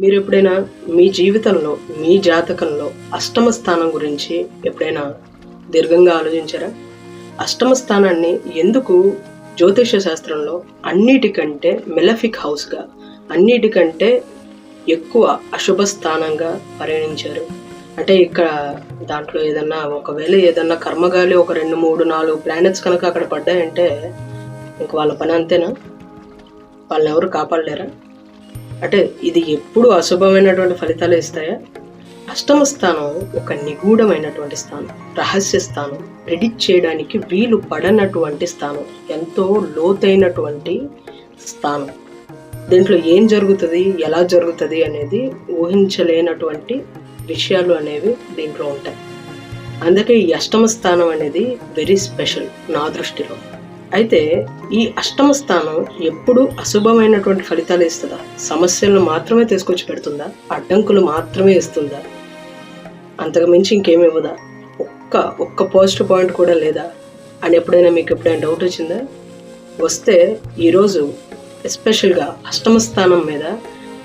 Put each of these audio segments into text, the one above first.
మీరు ఎప్పుడైనా మీ జీవితంలో మీ జాతకంలో అష్టమ స్థానం గురించి ఎప్పుడైనా దీర్ఘంగా ఆలోచించారా? అష్టమ స్థానాన్ని ఎందుకు జ్యోతిష శాస్త్రంలో అన్నిటికంటే మెలఫిక్ హౌస్గా అన్నిటికంటే ఎక్కువ అశుభ స్థానంగా పరిగణించారు? అంటే ఇక్కడ దాంట్లో ఏదన్నా ఒకవేళ ఏదన్నా కర్మగాలి ఒక రెండు మూడు నాలుగు ప్లానెట్స్ కనుక అక్కడ పడ్డాయంటే ఇంక వాళ్ళ పని అంతేనా? వాళ్ళని ఎవరు కాపాడలేరా? అంటే ఇది ఎప్పుడు అశుభమైనటువంటి ఫలితాలు ఇస్తాయా? అష్టమ స్థానం ఒక నిగూఢమైనటువంటి స్థానం రహస్య స్థానం ప్రిడిక్ట్ చేయడానికి వీలు పడనటువంటి స్థానం ఎంతో లోతైనటువంటి స్థానం. దీంట్లో ఏం జరుగుతుంది ఎలా జరుగుతుంది అనేది ఊహించలేనటువంటి విషయాలు అనేవి దీంట్లో ఉంటాయి. అందుకే ఈ అష్టమ స్థానం అనేది వెరీ స్పెషల్ నా దృష్టిలో. అయితే ఈ అష్టమ స్థానం ఎప్పుడు అశుభమైనటువంటి ఫలితాలు ఇస్తుందా? సమస్యలను మాత్రమే తీసుకొచ్చి పెడుతుందా? అడ్డంకులు మాత్రమే ఇస్తుందా? అంతకు మించి ఇంకేమి ఇవ్వదా? ఒక్క ఒక్క పాజిటివ్ పాయింట్ కూడా లేదా? అని ఎప్పుడైనా మీకు ఎప్పుడైనా డౌట్ వచ్చిందా? వస్తే ఈరోజు ఎస్పెషల్గా అష్టమ స్థానం మీద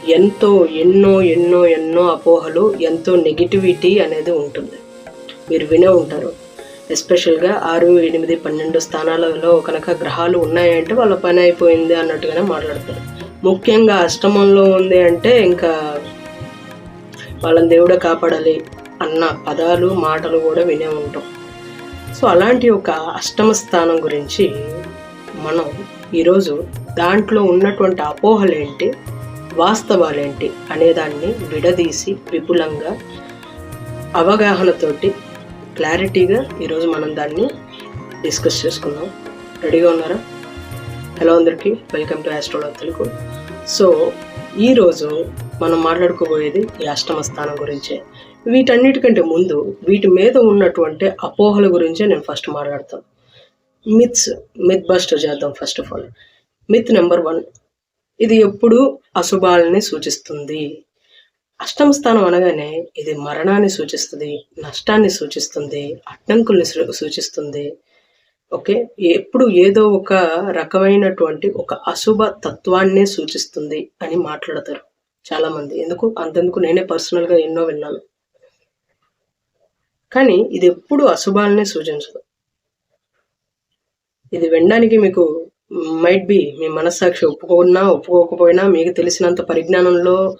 ఎంతో ఎన్నో ఎన్నో ఎన్నో అపోహలు ఎంతో నెగిటివిటీ అనేది ఉంటుంది. మీరు వినే ఉంటారు. ఎస్పెషల్గా ఆరు ఎనిమిది పన్నెండు స్థానాలలో కనుక గ్రహాలు ఉన్నాయంటే వాళ్ళ పని అయిపోయింది అన్నట్టుగానే మాట్లాడతారు ముఖ్యంగా అష్టమంలో ఉంది అంటే ఇంకా వాళ్ళని దేవుడే కాపాడాలి అన్న పదాలు మాటలు కూడా వినే ఉంటాం. సో అలాంటి ఒక అష్టమ స్థానం గురించి మనం ఈరోజు దాంట్లో ఉన్నటువంటి అపోహలేంటి వాస్తవాలేంటి అనేదాన్ని విడదీసి విపులంగా అవగాహనతోటి క్లారిటీగా ఈరోజు మనం దాన్ని డిస్కస్ చేసుకుందాం. రెడీగా ఉన్నారా? హలో అందరికీ welcome to Astrolog Telugu. So ఈరోజు మనం మాట్లాడుకోబోయేది ఈ అష్టమ స్థానం గురించే. వీటన్నిటికంటే ముందు వీటి మీద ఉన్నటువంటి అపోహల గురించే నేను ఫస్ట్ మాట్లాడతాను మిత్స్ మిత్ బస్టర్ చేద్దాం first of all myth number one ఇది ఎప్పుడు అశుభాలని సూచిస్తుంది. అష్టమ స్థానం అనగానే ఇది మరణాన్ని సూచిస్తుంది నష్టాన్ని సూచిస్తుంది అడ్డంకుల్ని సూచిస్తుంది. ఓకే? ఎప్పుడు ఏదో ఒక రకమైనటువంటి ఒక అశుభ తత్వాన్నే సూచిస్తుంది అని మాట్లాడతారు చాలా మంది ఎందుకు? అంతెందుకు నేనే పర్సనల్గా ఎన్నో విన్నాను. కానీ ఇది ఎప్పుడు అశుభాలనే సూచించదు. ఇది వినడానికి మీకు మైట్ బి మీ మనస్సాక్షి ఒప్పుకున్నా ఒప్పుకోకపోయినా మీకు తెలిసినంత పరిజ్ఞానంలో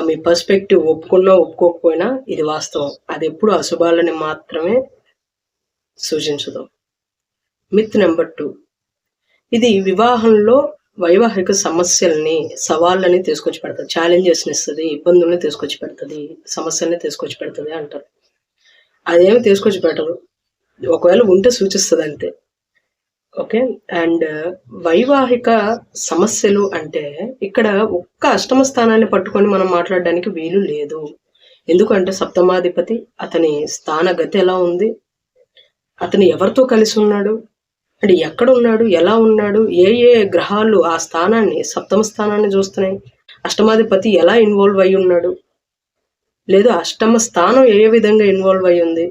మీ పర్స్పెక్టివ్ ఒప్పుకున్నా ఒప్పుకోకపోయినా ఇది వాస్తవం. అది ఎప్పుడు అశుభాలని మాత్రమే సూచించదు. మిత్ నెంబర్ టూ ఇది వివాహంలో వైవాహిక సమస్యల్ని సవాళ్ళని తీసుకొచ్చి పెడుతుంది. ఛాలెంజెస్ని ఇస్తుంది ఇబ్బందుల్ని తీసుకొచ్చి పెడుతుంది సమస్యల్ని తీసుకొచ్చి పెడుతుంది అంటారు. అదేమి తీసుకొచ్చి పెట్టరు. ఒకవేళ ఉంటే సూచిస్తుంది అంతే. ఓకే? అండ్ వైవాహిక సమస్యలు అంటే ఇక్కడ ఒక్క అష్టమ స్థానాన్ని పట్టుకొని మనం మాట్లాడడానికి వీలు లేదు. ఎందుకంటే సప్తమాధిపతి అతని స్థానగతి ఎలా ఉంది? అతను ఎవరితో కలిసి ఉన్నాడు? అంటే ఎక్కడ ఉన్నాడు? ఎలా ఉన్నాడు? ఏ ఏ గ్రహాలు ఆ స్థానాన్ని సప్తమ స్థానాన్ని చూస్తున్నాయి? అష్టమాధిపతి ఎలా ఇన్వాల్వ్ అయి ఉన్నాడు? లేదు అష్టమ స్థానం ఏ విధంగా ఇన్వాల్వ్ అయి ఉంది?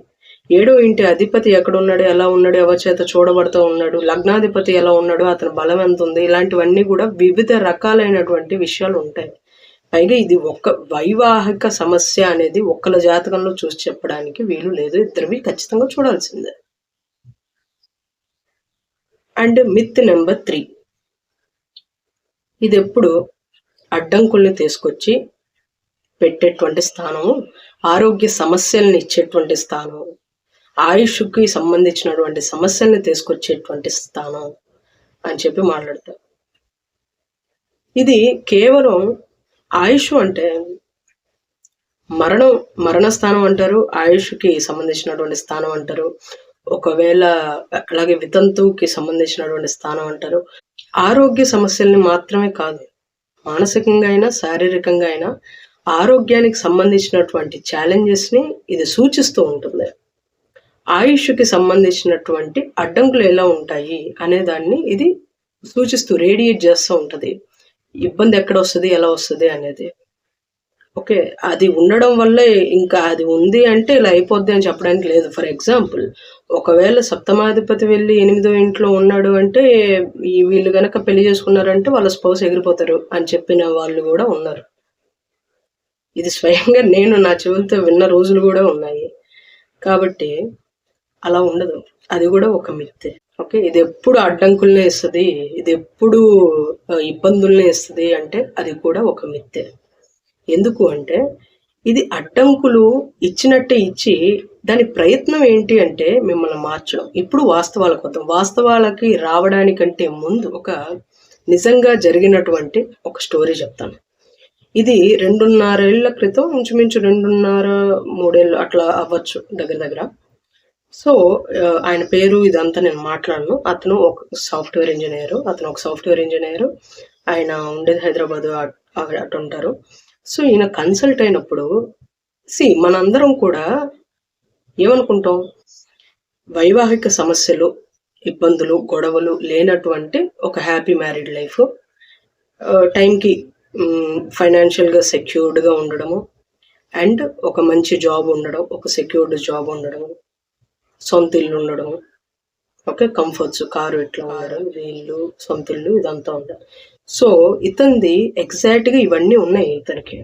ఏడో ఇంటి అధిపతి ఎక్కడ ఉన్నాడు ఎలా ఉన్నాడు ఎవరి చేత చూడబడుతూ ఉన్నాడు లగ్నాధిపతి ఎలా ఉన్నాడు అతని బలం ఎంత ఉంది ఇలాంటివన్నీ కూడా వివిధ రకాలైనటువంటి విషయాలు ఉంటాయి. పైగా ఇది ఒక్క వైవాహిక సమస్య అనేది ఒక్కల జాతకంలో చూసి చెప్పడానికి వీలు లేదు ఇద్దరివి ఖచ్చితంగా చూడాల్సిందే. And myth number three. ఇది ఎప్పుడు అడ్డంకుల్ని తీసుకొచ్చి పెట్టేటువంటి స్థానము ఆరోగ్య సమస్యల్ని ఇచ్చేటువంటి స్థానం ఆయుష్కి సంబంధించినటువంటి సమస్యల్ని తీసుకొచ్చేటువంటి స్థానం అని చెప్పి మాట్లాడతారు. ఇది కేవలం ఆయుష్ అంటే మరణం మరణ స్థానం అంటారు ఆయుష్కి సంబంధించినటువంటి స్థానం అంటారు ఒకవేళ అలాగే వితంతువుకి సంబంధించినటువంటి స్థానం అంటారు. ఆరోగ్య సమస్యల్ని మాత్రమే కాదు మానసికంగా అయినా శారీరకంగా అయినా ఆరోగ్యానికి సంబంధించినటువంటి ఛాలెంజెస్ని ఇది సూచిస్తూ ఉంటుంది. ఆయుష్కి సంబంధించినటువంటి అడ్డంకులు ఎలా ఉంటాయి అనే దాన్ని ఇది సూచిస్తూ రేడియేట్ చేస్తూ ఉంటుంది. ఇబ్బంది ఎక్కడ వస్తుంది ఎలా వస్తుంది అనేది. ఓకే అది ఉండడం వల్లే ఇంకా అది ఉంది అంటే ఇలా అయిపోద్ది అని చెప్పడానికి లేదు. ఫర్ ఎగ్జాంపుల్ ఒకవేళ సప్తమాధిపతి వెళ్ళి ఎనిమిదో ఇంట్లో ఉన్నాడు అంటే ఈ వీళ్ళు కనుక పెళ్ళి చేసుకున్నారంటే వాళ్ళ స్పౌస్ ఎగిరిపోతారు అని చెప్పిన వాళ్ళు కూడా ఉన్నారు. ఇది స్వయంగా నేను నా చెవులతో విన్న రోజులు కూడా ఉన్నాయి. కాబట్టి అలా ఉండదు. అది కూడా ఒక మిత్తే. ఓకే? ఇది ఎప్పుడు అడ్డంకుల్నే ఇస్తుంది ఇది ఎప్పుడు ఇబ్బందుల్నే ఇస్తుంది అంటే అది కూడా ఒక మిత్తే. ఎందుకు అంటే ఇది అడ్డంకులు ఇచ్చినట్టే ఇచ్చి దాని ప్రయత్నం ఏంటి అంటే మిమ్మల్ని మార్చడం. ఇప్పుడు వాస్తవాలకు వద్దాం వాస్తవాలకి రావడానికంటే ముందు ఒక నిజంగా జరిగినటువంటి ఒక స్టోరీ చెప్తాను. ఇది రెండున్నరేళ్ళ క్రితం ఇంచుమించు రెండున్నర మూడేళ్ళు అట్లా అవ్వచ్చు దగ్గర దగ్గర. సో ఆయన పేరు ఇదంతా నేను మాట్లాడను. అతను ఒక సాఫ్ట్వేర్ ఇంజనీర్ అతను ఒక సాఫ్ట్వేర్ ఇంజనీర్. ఆయన ఉండేది హైదరాబాద్ అక్కడ అటు ఉంటారు. సో ఈయన కన్సల్ట్ అయినప్పుడు సి మనందరం కూడా ఏమనుకుంటాం? వైవాహిక సమస్యలు ఇబ్బందులు గొడవలు లేనటువంటి ఒక హ్యాపీ మ్యారీడ్ లైఫ్. టైంకి ఫైనాన్షియల్గా సెక్యూర్డ్గా ఉండడము. అండ్ ఒక మంచి జాబ్ ఉండడం ఒక సెక్యూర్డ్ జాబ్ ఉండడము. సొంత ఇల్లు ఉండడం ఓకే కంఫర్ట్స్ కారు ఇట్లా ఉండడం వీళ్ళు సొంత ఇల్లు ఇదంతా ఉండడం సో ఇతనిది ఎగ్జాక్ట్గా ఇవన్నీ ఉన్నాయి ఇతనికి.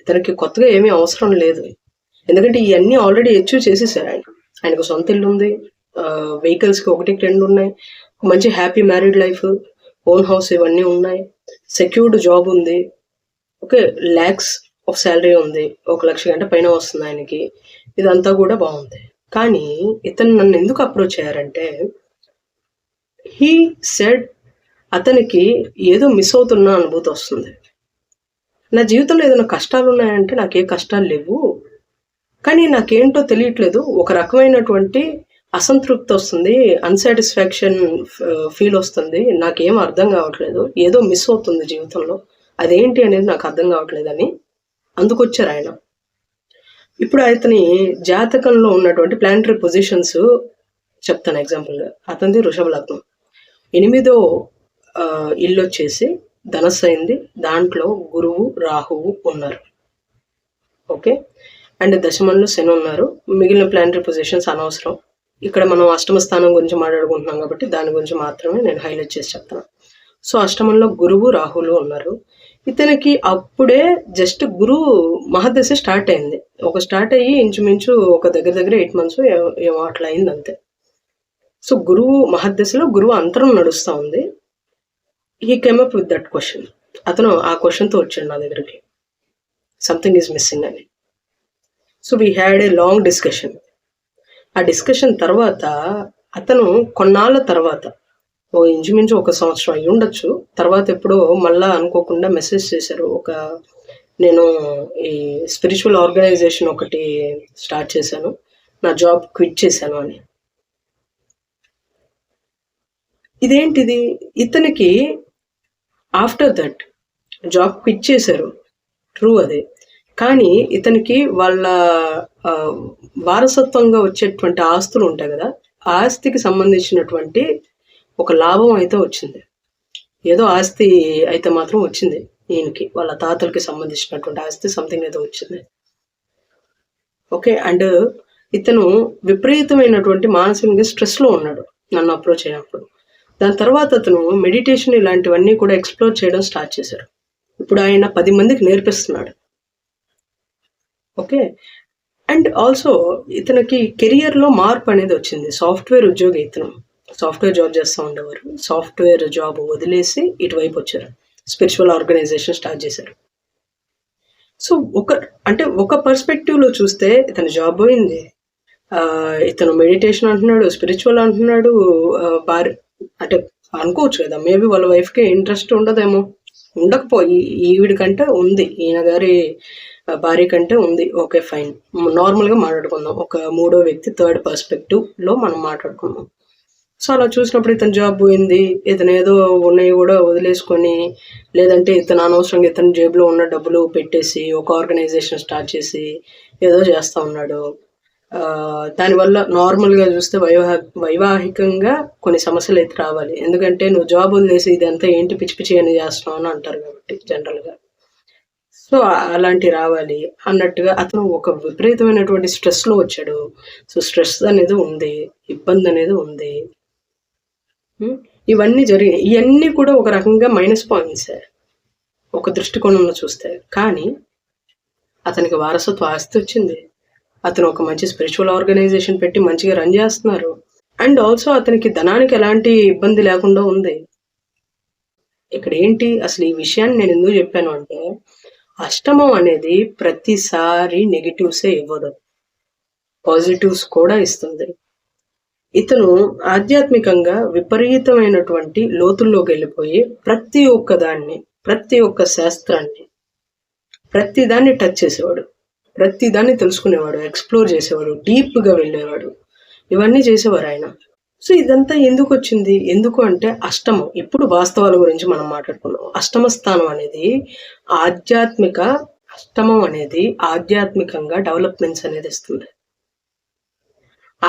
ఇతనికి కొత్తగా ఏమీ అవసరం లేదు. ఎందుకంటే ఇవన్నీ ఆల్రెడీ అచీవ్ చేసేసారు ఆయన. ఆయనకు సొంత ఇల్లు ఉంది వెహికల్స్కి ఒకటి రెండు ఉన్నాయి మంచి happy married life own house ఇవన్నీ ఉన్నాయి. సెక్యూర్డ్ జాబ్ ఉంది. ఓకే ల్యాక్స్ ఆఫ్ శాలరీ ఉంది. ఒక లక్ష గంట పైన వస్తుంది ఆయనకి. ఇదంతా కూడా బాగుంది. కానీ ఇతను నన్ను ఎందుకు అప్రోచ్ అయ్యారంటే హీ సెడ్ అతనికి ఏదో మిస్ అవుతున్న అనుభూతి వస్తుంది. నా జీవితంలో ఏదైనా కష్టాలు ఉన్నాయంటే నాకు ఏ కష్టాలు లేవు కానీ నాకేంటో తెలియట్లేదు. ఒక రకమైనటువంటి అసంతృప్తి వస్తుంది అన్సాటిస్ఫాక్షన్ ఫీల్ వస్తుంది. నాకేం అర్థం కావట్లేదు. ఏదో మిస్ అవుతుంది జీవితంలో. అదేంటి అనేది నాకు అర్థం కావట్లేదని అందుకొచ్చారు ఆయన. ఇప్పుడు అతని జాతకంలో ఉన్నటువంటి ప్లానటరీ పొజిషన్స్ చెప్తాను ఎగ్జాంపుల్గా అతనిది వృషభ లగ్నం. ఎనిమిదో ఇల్లు వచ్చేసి ధనస్సు అయింది. దాంట్లో గురువు రాహువు ఉన్నారు. ఓకే? అండ్ దశమంలో శని ఉన్నారు. మిగిలిన ప్లానటరీ పొజిషన్స్ అనవసరం. ఇక్కడ మనం అష్టమ స్థానం గురించి మాట్లాడుకుంటున్నాం కాబట్టి దాని గురించి మాత్రమే నేను హైలైట్ చేసి చెప్తాను. సో అష్టమంలో గురువు రాహులు ఉన్నారు. ఇతనికి అప్పుడే జస్ట్ గురువు మహదశ స్టార్ట్ అయింది. ఒక స్టార్ట్ అయ్యి ఇంచుమించు ఒక దగ్గర దగ్గర ఎయిట్ మంత్స్ ఏమో అట్లా అయింది అంతే. సో గురువు మహద్దశలో గురువు అంతరం నడుస్తూ ఉంది. He came up with that question అతను ఆ క్వశ్చన్తో వచ్చాడు నా దగ్గరికి. సంథింగ్ ఈజ్ మిస్సింగ్ అని. So we had a long discussion ఆ డిస్కషన్ తర్వాత అతను కొన్నాళ్ళ తర్వాత ఓ ఇంచుమించు ఒక సంవత్సరం అయి ఉండొచ్చు తర్వాత ఎప్పుడో మళ్ళా అనుకోకుండా మెసేజ్ చేశారు. ఒక నేను ఈ స్పిరిచువల్ ఆర్గనైజేషన్ ఒకటి స్టార్ట్ చేశాను. నా జాబ్ క్విట్ చేశాను అని. ఇదేంటిది? ఇతనికి ఆఫ్టర్ దట్ జాబ్ క్విట్ చేశారు. ట్రూ అదే. కానీ ఇతనికి వాళ్ళ వారసత్వంగా వచ్చేటువంటి ఆస్తులు ఉంటాయి కదా ఆ ఆస్తికి సంబంధించినటువంటి ఒక లాభం అయితే వచ్చింది. ఏదో ఆస్తి అయితే మాత్రం వచ్చింది. దీనికి వాళ్ళ తాతలకి సంబంధించినటువంటి ఆస్తి సంథింగ్ ఏదో వచ్చింది. ఓకే అండ్ ఇతను విపరీతమైనటువంటి మానసికంగా స్ట్రెస్లో ఉన్నాడు నన్ను అప్రోచ్ అయినప్పుడు. దాని తర్వాత అతను మెడిటేషన్ ఇలాంటివన్నీ కూడా ఎక్స్ప్లోర్ చేయడం స్టార్ట్ చేశారు ఇప్పుడు ఆయన పది మందికి నేర్పిస్తున్నాడు. ఓకే అండ్ ఆల్సో ఇతనికి కెరియర్లో మార్పు అనేది వచ్చింది. సాఫ్ట్వేర్ ఉద్యోగి ఇతను. సాఫ్ట్వేర్ జాబ్ చేస్తూ ఉండేవారు. సాఫ్ట్వేర్ జాబ్ వదిలేసి ఇటువైపు వచ్చారు. స్పిరిచువల్ ఆర్గనైజేషన్ స్టార్ట్ చేశారు. సో ఒక అంటే ఒక పర్స్పెక్టివ్లో చూస్తే ఇతను జాబ్ పోయింది. ఇతను మెడిటేషన్ అంటున్నాడు స్పిరిచువల్ అంటున్నాడు ఆ, భార్య అంటే అనుకోవచ్చు కదా మేబీ వాళ్ళ వైఫ్కి ఇంట్రెస్ట్ ఉండదేమో. ఉండకపోయి ఈవిడి కంటే ఉంది ఈయన గారి భార్య కంటే ఉంది. ఓకే ఫైన్ నార్మల్గా మాట్లాడుకుందాం. ఒక మూడో వ్యక్తి థర్డ్ పర్స్పెక్టివ్లో మనం మాట్లాడుకుందాం. సో అలా చూసినప్పుడు ఇతను జాబ్ పోయింది. ఇతను ఏదో ఉన్నాయి కూడా వదిలేసుకొని లేదంటే ఇతను అనవసరంగా ఇతను జేబులో ఉన్న డబ్బులు పెట్టేసి ఒక ఆర్గనైజేషన్ స్టార్ట్ చేసి ఏదో చేస్తా ఉన్నాడు. ఆ, దానివల్ల నార్మల్గా చూస్తే వైవాహ వైవాహికంగా కొన్ని సమస్యలు అయితే రావాలి. ఎందుకంటే నువ్వు జాబ్ వదిలేసి ఇదంతా ఏంటి పిచ్చి పిచ్చి అని చేస్తున్నావు అని అంటారు కాబట్టి జనరల్గా. సో అలాంటి రావాలి అన్నట్టుగా అతను ఒక విపరీతమైనటువంటి స్ట్రెస్లో వచ్చాడు. సో స్ట్రెస్ అనేది ఉంది ఇబ్బంది అనేది ఉంది. ఇవన్నీ జరిగినాయి ఇవన్నీ కూడా ఒక రకంగా మైనస్ పాయింట్స్ ఒక దృష్టికోణంలో చూస్తే. కానీ అతనికి వారసత్వ ఆస్తి వచ్చింది. అతను ఒక మంచి స్పిరిచువల్ ఆర్గనైజేషన్ పెట్టి మంచిగా రన్ చేస్తున్నారు. అండ్ ఆల్సో అతనికి ధనానికి ఎలాంటి ఇబ్బంది లేకుండా ఉంది. ఇక్కడ ఏంటి? అసలు ఈ విషయాన్ని నేను ఎందుకు చెప్పాను అంటే అష్టమం అనేది ప్రతిసారి నెగిటివ్సే ఇవ్వదు. పాజిటివ్స్ కూడా ఇస్తుంది. ఇతను ఆధ్యాత్మికంగా విపరీతమైనటువంటి లోతుల్లోకి వెళ్ళిపోయి ప్రతి ఒక్క దాన్ని ప్రతి ఒక్క శాస్త్రాన్ని ప్రతి దాన్ని టచ్ చేసేవాడు. ప్రతి దాన్ని తెలుసుకునేవాడు ఎక్స్ప్లోర్ చేసేవాడు డీప్గా వెళ్ళేవాడు. ఇవన్నీ చేసేవారు ఆయన. సో ఇదంతా ఎందుకు వచ్చింది? ఎందుకు అంటే అష్టమం. ఇప్పుడు వాస్తవాల గురించి మనం మాట్లాడుకున్నాం అష్టమ స్థానం అనేది ఆధ్యాత్మిక అష్టమం అనేది ఆధ్యాత్మికంగా డెవలప్మెంట్స్ అనేది ఇస్తుంది.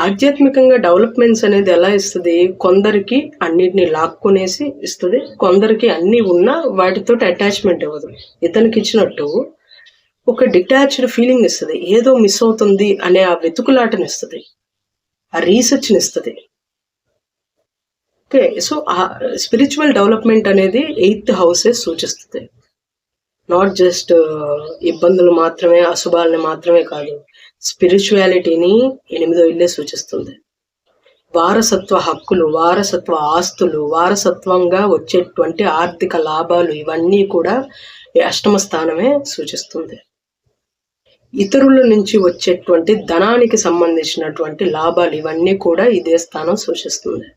ఆధ్యాత్మికంగా డెవలప్మెంట్స్ అనేది ఎలా ఇస్తుంది? కొందరికి అన్నిటిని లాక్కునేసి ఇస్తుంది. కొందరికి అన్ని ఉన్నా వాటితో అటాచ్మెంట్ ఇవ్వదు. ఇతనికి ఇచ్చినట్టు ఒక డిటాచ్డ్ ఫీలింగ్ ఇస్తుంది. ఏదో మిస్ అవుతుంది అనే ఆ వెతుకులాటని ఇస్తుంది. ఆ రీసెర్చ్ని ఇస్తుంది. ఓకే సో ఆ స్పిరిచువల్ డెవలప్మెంట్ అనేది ఎయిత్ హౌసెస్ సూచిస్తుంది. నాట్ జస్ట్ ఇబ్బందులు మాత్రమే అశుభాలని మాత్రమే కాదు. స్పిరిచువాలిటీని ఎనిమిదో ఇల్లే సూచిస్తుంది. వారసత్వ హక్కులు వారసత్వ ఆస్తులు వారసత్వంగా వచ్చేటువంటి ఆర్థిక లాభాలు ఇవన్నీ కూడా అష్టమ స్థానమే సూచిస్తుంది. ఇతరుల నుంచి వచ్చేటువంటి ధనానికి సంబంధించినటువంటి లాభాలు ఇవన్నీ కూడా ఇదే స్థానం సూచిస్తుంది.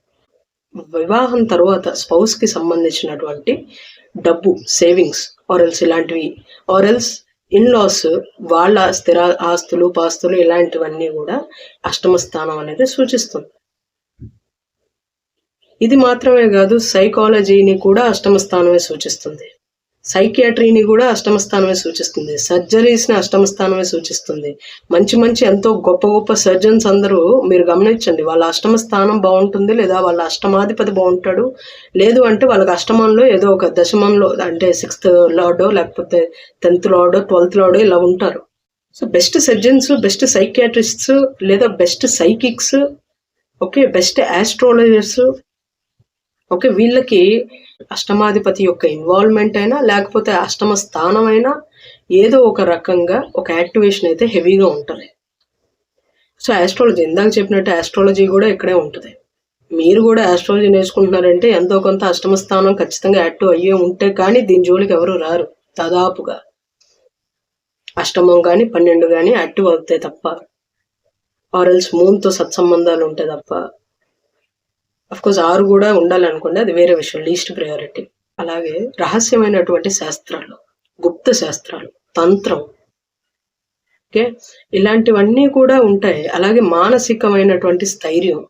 వివాహం తర్వాత స్పౌస్కి సంబంధించినటువంటి డబ్బు సేవింగ్స్ ఆర్ఎల్స్ ఇలాంటివి. ఆర్ఎల్స్ ఇన్ లాస్ వాళ్ళ స్థిర ఆస్తులు పాస్తులు ఇలాంటివన్నీ కూడా అష్టమ స్థానం అనేది సూచిస్తుంది. ఇది మాత్రమే కాదు సైకాలజీని కూడా అష్టమ స్థానమే సూచిస్తుంది. సైకియాట్రీని కూడా అష్టమ స్థానమే సూచిస్తుంది. సర్జరీస్ని అష్టమ స్థానమే సూచిస్తుంది. మంచి మంచి ఎంతో గొప్ప గొప్ప సర్జన్స్ అందరూ మీరు గమనించండి. వాళ్ళ అష్టమ స్థానం బాగుంటుంది లేదా వాళ్ళ అష్టమాధిపతి బాగుంటాడు. లేదు అంటే వాళ్ళకి అష్టమంలో ఏదో ఒక దశమంలో అంటే సిక్స్త్ లార్డో లేకపోతే టెన్త్ లార్డో ట్వెల్త్ లాడో ఇలా ఉంటారు. So best surgeons best psychiatrists లేదా best psychics okay best astrologers okay వీళ్ళకి అష్టమాధిపతి యొక్క ఇన్వాల్వ్మెంట్ అయినా లేకపోతే అష్టమ స్థానం అయినా ఏదో ఒక రకంగా ఒక యాక్టివేషన్ అయితే హెవీగా ఉంటుంది. సో ఆస్ట్రాలజీ ఇందాక చెప్పినట్టు ఆస్ట్రాలజీ కూడా ఇక్కడే ఉంటుంది. మీరు కూడా ఆస్ట్రాలజీ నేర్చుకుంటున్నారంటే ఎంతో కొంత అష్టమ స్థానం ఖచ్చితంగా యాక్టివ్ అయ్యే ఉంటే కానీ దీని జోలికి ఎవరు రారు. దాదాపుగా అష్టమం కానీ పన్నెండు కానీ యాక్టివ్ అవుతాయి తప్ప. ఆర్ఎల్స్ మూన్తో సత్సంబంధాలు ఉంటాయి తప్ప. కోర్స్ ఆరు కూడా ఉండాలనుకోండి అది వేరే విషయం లీస్ట్ ప్రయారిటీ అలాగే రహస్యమైనటువంటి శాస్త్రాలు గుప్త శాస్త్రాలు తంత్రం. ఓకే ఇలాంటివన్నీ కూడా ఉంటాయి. అలాగే మానసికమైనటువంటి స్థైర్యం.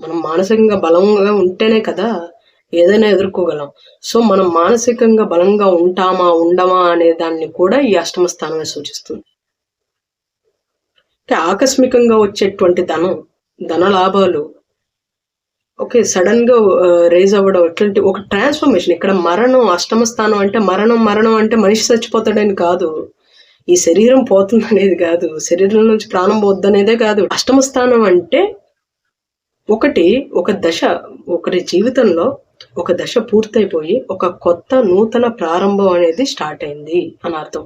మనం మానసికంగా బలంగా ఉంటేనే కదా ఏదైనా ఎదుర్కోగలం. సో మనం మానసికంగా బలంగా ఉంటామా ఉండమా అనే దాన్ని కూడా ఈ అష్టమ స్థానమే సూచిస్తుంది. ఆకస్మికంగా వచ్చేటువంటి ధనం ధన లాభాలు ఓకే సడన్గా రేజ్ అవ్వడం అట్లాంటి ఒక ట్రాన్స్ఫర్మేషన్ ఇక్కడ మరణం అష్టమ స్థానం అంటే మరణం మరణం అంటే మనిషి చచ్చిపోతాడని కాదు. ఈ శరీరం పోతుంది అనేది కాదు. శరీరం నుంచి ప్రాణం పోద్దనేదే కాదు. అష్టమ స్థానం అంటే ఒకటి ఒక దశ ఒకరి జీవితంలో ఒక దశ పూర్తయిపోయి ఒక కొత్త నూతన ప్రారంభం అనేది స్టార్ట్ అయింది అని అర్థం.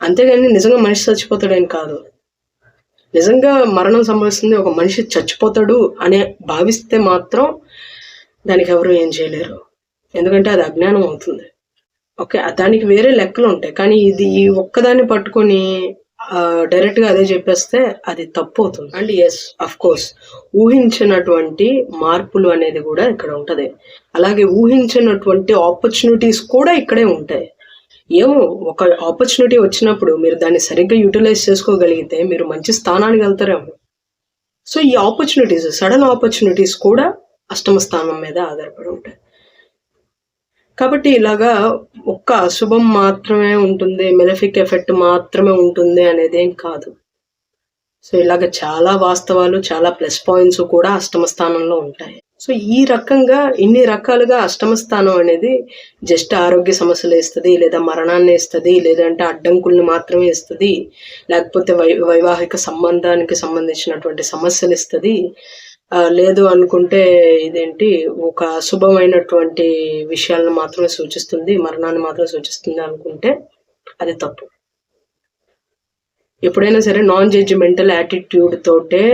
అంతేగాని నిజంగా మనిషి చచ్చిపోతాడని కాదు. నిజంగా మరణం సంభవిస్తుంది ఒక మనిషి చచ్చిపోతాడు అనే భావిస్తే మాత్రం దానికి ఎవరు ఏం చేయలేరు. ఎందుకంటే అది అజ్ఞానం అవుతుంది. ఓకే దానికి వేరే లెక్కలు ఉంటాయి. కానీ ఇది ఈ ఒక్కదాన్ని పట్టుకొని డైరెక్ట్గా అదే చెప్పేస్తే అది తప్పు అవుతుంది. అండ్ ఎస్ అఫ్ కోర్స్ ఊహించినటువంటి మార్పులు అనేది కూడా ఇక్కడ ఉంటుంది. అలాగే ఊహించినటువంటి ఆపర్చునిటీస్ కూడా ఇక్కడే ఉంటాయి. ఏమో ఒక ఆపర్చునిటీ వచ్చినప్పుడు మీరు దాన్ని సరిగ్గా యూటిలైజ్ చేసుకోగలిగితే మీరు మంచి స్థానానికి వెళ్తారేమో. సో ఈ ఆపర్చునిటీస్ సడన్ ఆపర్చునిటీస్ కూడా అష్టమ స్థానం మీద ఆధారపడి ఉంటాయి. కాబట్టి ఇలాగా ఒక్క అశుభం మాత్రమే ఉంటుంది మెలఫిక్ ఎఫెక్ట్ మాత్రమే ఉంటుంది అనేది ఏం కాదు. సో ఇలాగ చాలా వాస్తవాలు చాలా ప్లస్ పాయింట్స్ కూడా అష్టమ స్థానంలో ఉంటాయి. సో ఈ రకంగా ఇన్ని రకాలుగా అష్టమ స్థానం అనేది జస్ట్ ఆరోగ్య సమస్యలు వేస్తుంది లేదా మరణాన్ని వేస్తుంది లేదంటే అడ్డంకుల్ని మాత్రమే ఇస్తుంది లేకపోతే వై వైవాహిక సంబంధానికి సంబంధించినటువంటి సమస్యలు ఇస్తుంది లేదు అనుకుంటే ఇదేంటి ఒక శుభమైనటువంటి విషయాలను మాత్రమే సూచిస్తుంది మరణాన్ని మాత్రమే సూచిస్తుంది అనుకుంటే అది తప్పు. ఎప్పుడైనా సరే నాన్ జడ్జిమెంటల్ యాటిట్యూడ్ తోటే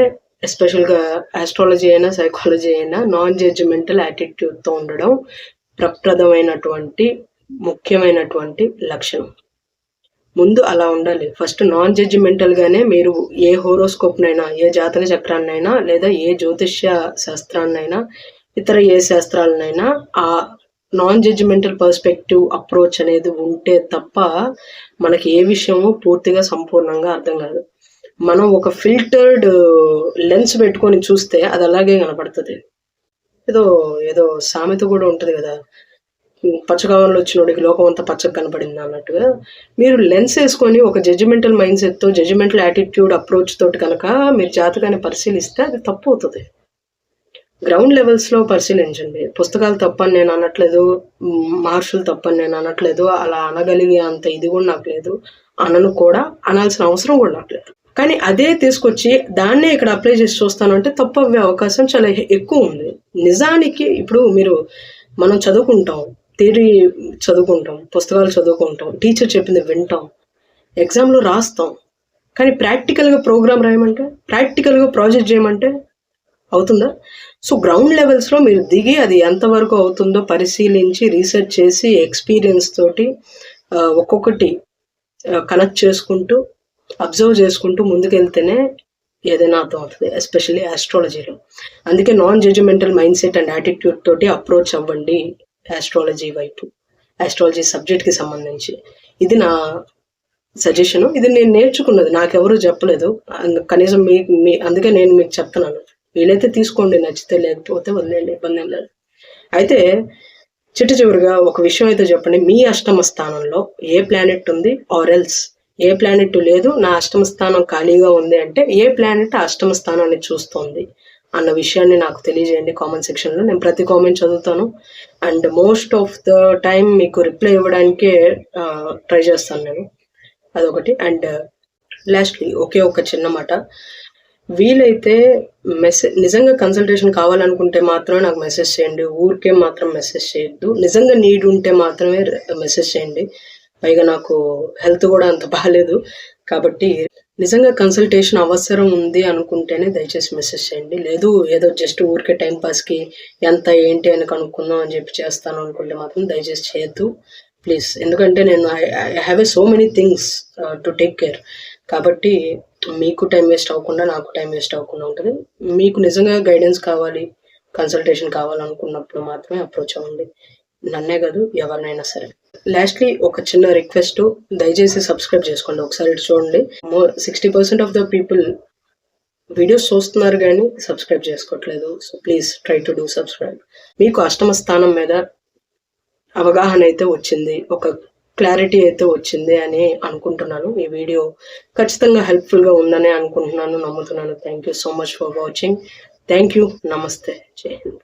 ఎస్పెషల్గా ఆస్ట్రాలజీ అయినా సైకాలజీ అయినా నాన్ జడ్జిమెంటల్ యాటిట్యూడ్తో ఉండడం ప్రప్రదమైనటువంటి ముఖ్యమైనటువంటి లక్షణం. ముందు అలా ఉండాలి. ఫస్ట్ నాన్ జడ్జిమెంటల్గానే మీరు ఏ హోరోస్కోప్నైనా ఏ జాతక చక్రాన్నైనా లేదా ఏ జ్యోతిష్య శాస్త్రాన్నైనా ఇతర ఏ శాస్త్రాలనైనా ఆ నాన్ జడ్జిమెంటల్ పర్స్పెక్టివ్ అప్రోచ్ అనేది ఉంటే తప్ప మనకి ఏ విషయము పూర్తిగా సంపూర్ణంగా అర్థం కాదు. మనం ఒక ఫిల్టర్డ్ uh, లెన్స్ పెట్టుకొని చూస్తే అది అలాగే కనపడుతుంది. ఏదో ఏదో సామెత కూడా ఉంటుంది కదా. పచ్చకావంలో వచ్చినోడికి లోకం అంతా పచ్చగా కనపడింది అన్నట్టుగా. మీరు లెన్స్ వేసుకొని ఒక జడ్జిమెంటల్ మైండ్ సెట్తో జడ్జిమెంటల్ యాటిట్యూడ్ అప్రోచ్ తోటి కనుక మీరు జాతకాన్ని పరిశీలిస్తే అది తప్పు అవుతుంది గ్రౌండ్ లెవెల్స్లో పరిశీలించండి. పుస్తకాలు తప్పని నేను అనట్లేదు మహర్షులు తప్పని నేను అనట్లేదు అలా అనగలిగే అంత ఇది కూడా నాకు లేదు. అనను కూడా అనాల్సిన అవసరం కూడా నాకు లేదు. కానీ అదే తీసుకొచ్చి దాన్నే ఇక్కడ అప్లై చేసి చూస్తాను అంటే తప్పు అవ్వే అవకాశం చాలా ఎక్కువ ఉంది. నిజానికి ఇప్పుడు మీరు మనం చదువుకుంటాం థియరీ చదువుకుంటాం పుస్తకాలు చదువుకుంటాం టీచర్ చెప్పింది వింటాం ఎగ్జామ్లో రాస్తాం కానీ ప్రాక్టికల్గా ప్రోగ్రామ్ రాయమంటే ప్రాక్టికల్గా ప్రాజెక్ట్ చేయమంటే అవుతుందా? సో గ్రౌండ్ లెవెల్స్లో మీరు దిగి అది ఎంతవరకు అవుతుందో పరిశీలించి రీసెర్చ్ చేసి ఎక్స్పీరియన్స్ తోటి ఒక్కొక్కటి కనెక్ట్ చేసుకుంటూ అబ్జర్వ్ చేసుకుంటూ ముందుకెళ్తేనే ఏదైనా అర్థం అవుతుంది ఎస్పెషల్లీ ఆస్ట్రాలజీలో అందుకే non judgmental mindset and attitude తోటి అప్రోచ్ అవ్వండి ఆస్ట్రాలజీ వైపు ఆస్ట్రాలజీ సబ్జెక్ట్కి సంబంధించి. ఇది నా సజెషను ఇది నేను నేర్చుకున్నది నాకెవరూ చెప్పలేదు. కనీసం మీ మీ అందుకే నేను మీకు చెప్తున్నాను. వీలైతే తీసుకోండి నచ్చితే లేకపోతే వదిలేండి ఇబ్బంది ఏం లేదు. అయితే చిట్ట చివరిగా ఒక విషయం అయితే చెప్పండి. మీ అష్టమ స్థానంలో ఏ ప్లానెట్ ఉంది ఆర్ ఎల్స్ ఏ ప్లానెట్ లేదు నా అష్టమ స్థానం ఖాళీగా ఉంది అంటే ఏ ప్లానెట్ అష్టమ స్థానాన్ని చూస్తోంది అన్న విషయాన్ని నాకు తెలియజేయండి కామెంట్ సెక్షన్లో నేను ప్రతి కామెంట్ చదువుతాను. And most of the time మీకు రిప్లై ఇవ్వడానికే ట్రై చేస్తాను నేను. అదొకటి. అండ్ లాస్ట్లీ ఒకే ఒక చిన్న మాట. వీలైతే మెసేజ్ నిజంగా కన్సల్టేషన్ కావాలనుకుంటే మాత్రమే నాకు మెసేజ్ చేయండి. ఊరికే మాత్రం మెసేజ్ చేయొద్దు. నిజంగా నీడ్ ఉంటే మాత్రమే మెసేజ్ చేయండి. పైగా నాకు హెల్త్ కూడా అంత బాగాలేదు కాబట్టి నిజంగా కన్సల్టేషన్ అవసరం ఉంది అనుకుంటేనే దయచేసి మెసేజ్ చేయండి. లేదు ఏదో జస్ట్ ఊరికే టైంపాస్కి ఎంత ఏంటి అని కనుక్కుందాం అని చెప్పి చేస్తాను అనుకుంటే మాత్రం దయచేసి చేయొద్దు. ప్లీజ్. ఎందుకంటే నేను I have a so many things to take care. కాబట్టి మీకు టైం వేస్ట్ అవ్వకుండా నాకు టైం వేస్ట్ అవ్వకుండా ఉంటుంది. మీకు నిజంగా గైడెన్స్ కావాలి కన్సల్టేషన్ కావాలనుకున్నప్పుడు మాత్రమే అప్రోచ్ అవ్వండి. నన్నే కాదు ఎవరినైనా సరే. లాస్ట్లీ ఒక చిన్న రిక్వెస్ట్ దయచేసి సబ్స్క్రైబ్ చేసుకోండి. ఒకసారి ఇటు చూడండి. More sixty percent of the people videos చూస్తున్నారు కానీ సబ్స్క్రైబ్ చేసుకోవట్లేదు. So please try to do subscribe మీకు అష్టమ స్థానం మీద అవగాహన అయితే వచ్చింది. ఒక క్లారిటీ అయితే వచ్చింది అని అనుకుంటున్నాను. ఈ వీడియో ఖచ్చితంగా హెల్ప్ఫుల్గా ఉందని అనుకుంటున్నాను నమ్ముతున్నాను. Thank you so much for watching thank you నమస్తే జై హింద్